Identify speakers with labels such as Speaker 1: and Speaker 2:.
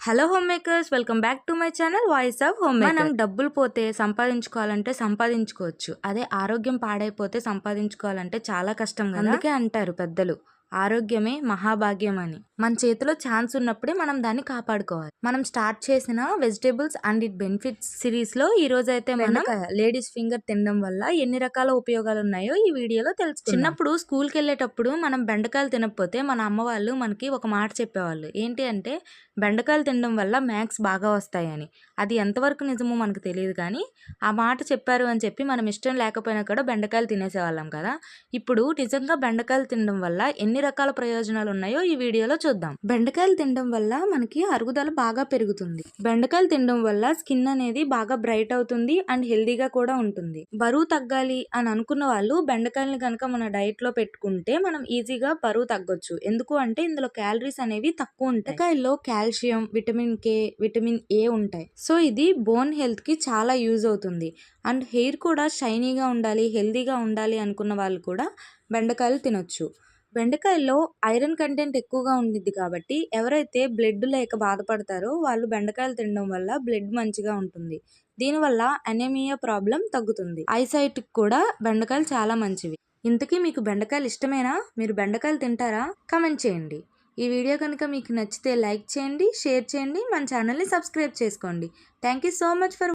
Speaker 1: Hello home makers welcome back to my channel voice of home మనం డబ్బులు పోతే సంపాదించుకోవాలంటే సంపాదించుకోవచ్చు. అదే ఆరోగ్యం పాడైపోతే సంపాదించుకోవాలంటే చాలా కష్టం అందుకే అంటారు పెద్దలు. ఆరోగ్యమే మహాభాగ్యం అని. మన చేతిలో ఛాన్స్ ఉన్నప్పుడే మనం దాన్ని కాపాడుకోవాలి. మనం స్టార్ట్ చేసిన వెజిటేబుల్స్ అండ్ ఇట్ బెనిఫిట్స్ సిరీస్లో ఈ రోజు అయితే మనం లేడీస్ ఫింగర్ తినడం వల్ల ఎన్ని రకాల ఉపయోగాలు ఉన్నాయో ఈ వీడియోలో తెలుసు చిన్నప్పుడు స్కూల్కి వెళ్ళేటప్పుడు మనం బెండకాయలు తినకపోతే మన అమ్మ వాళ్ళు మనకి ఒక మాట చెప్పేవాళ్ళు. ఏంటి అంటే బెండకాయలు తినడం వల్ల మ్యాథ్స్ బాగా వస్తాయని. అది ఎంతవరకు నిజమో మనకు తెలియదు కానీ ఆ మాట చెప్పారు అని చెప్పి మనం ఇష్టం లేకపోయినా కూడా బెండకాయలు తినేసేవాళ్ళం కదా. ఇప్పుడు నిజంగా బెండకాయలు తినడం వల్ల ఎన్ని ఎన్ని రకాల ప్రయోజనాలు ఉన్నాయో ఈ వీడియోలో చూద్దాం. బెండకాయలు తినడం వల్ల మనకి అరుగుదల బాగా పెరుగుతుంది. బెండకాయలు తినడం వల్ల స్కిన్ అనేది బాగా బ్రైట్ అవుతుంది అండ్ హెల్దీగా కూడా ఉంటుంది. బరువు తగ్గాలి అని అనుకున్న వాళ్ళు బెండకాయలను కనుక మన డైట్లో పెట్టుకుంటే మనం ఈజీగా బరువు తగ్గొచ్చు. ఎందుకు అంటే ఇందులో క్యాలరీస్ అనేవి తక్కువ ఉంటాయి. బెండకాయల్లో calcium vitamin K vitamin A ఉంటాయి. సో ఇది బోన్ హెల్త్కి చాలా యూజ్ అవుతుంది. అండ్ హెయిర్ కూడా షైనీగా ఉండాలి హెల్దీగా ఉండాలి అనుకున్న వాళ్ళు కూడా బెండకాయలు తినొచ్చు. బెండకాయల్లో ఐరన్ కంటెంట్ ఎక్కువగా ఉండిద్ది కాబట్టి ఎవరైతే బ్లడ్ లేక బాధపడతారో వాళ్ళు బెండకాయలు తినడం వల్ల బ్లడ్ మంచిగా ఉంటుంది. దీనివల్ల అనీమియా ప్రాబ్లం తగ్గుతుంది. ఐసైట్ కూడా బెండకాయలు చాలా మంచివి. ఇంతకీ మీకు బెండకాయలు ఇష్టమేనా? మీరు బెండకాయలు తింటారా? కమెంట్ చేయండి. ఈ వీడియో కనుక మీకు నచ్చితే లైక్ చేయండి షేర్ చేయండి మన ఛానల్ని సబ్స్క్రైబ్ చేసుకోండి. Thank you so much for